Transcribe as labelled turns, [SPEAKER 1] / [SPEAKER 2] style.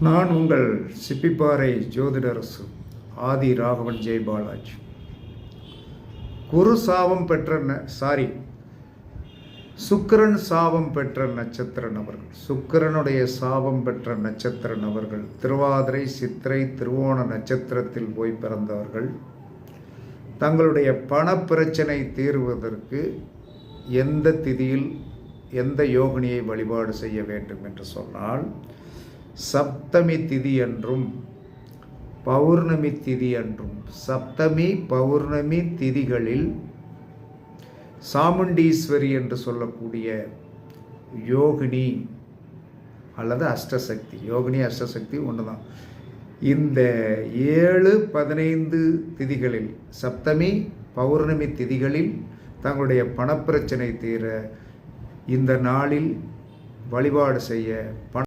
[SPEAKER 1] நான் உங்கள் சிப்பிப்பாறை ஜோதிடரசு ஆதி ராகவன் ஜெய் பாலாஜி. குரு சாபம் பெற்ற ந- சாரி சுக்கிரன் சாபம் பெற்ற நட்சத்திர நபர்கள். சுக்கிரனுடைய சாபம் பெற்ற நட்சத்திர நபர்கள். திருவாதிரை சித்திரை திருவோண நட்சத்திரத்தில் போய் பிறந்தவர்கள். தங்களுடைய பணப்பிரச்சனை தீர்வதற்கு எந்த திதியில் எந்த யோகினியை வழிபாடு செய்ய வேண்டும் என்று சொன்னால் சப்தமி திதி என்றும் பௌர்ணமி திதி என்றும். சப்தமி பௌர்ணமி திதிகளில் சாமுண்டீஸ்வரி என்று சொல்லக்கூடிய யோகினி அல்லது அஷ்டசக்தி. யோகினி அஷ்டசக்தி ஒன்று தான் இந்த ஏழு பதினைந்து திதிகளில் சப்தமி பௌர்ணமி திதிகளில் தங்களுடைய பணப்பிரச்சனை தீர இந்த நாளில் வழிபாடு செய்ய பண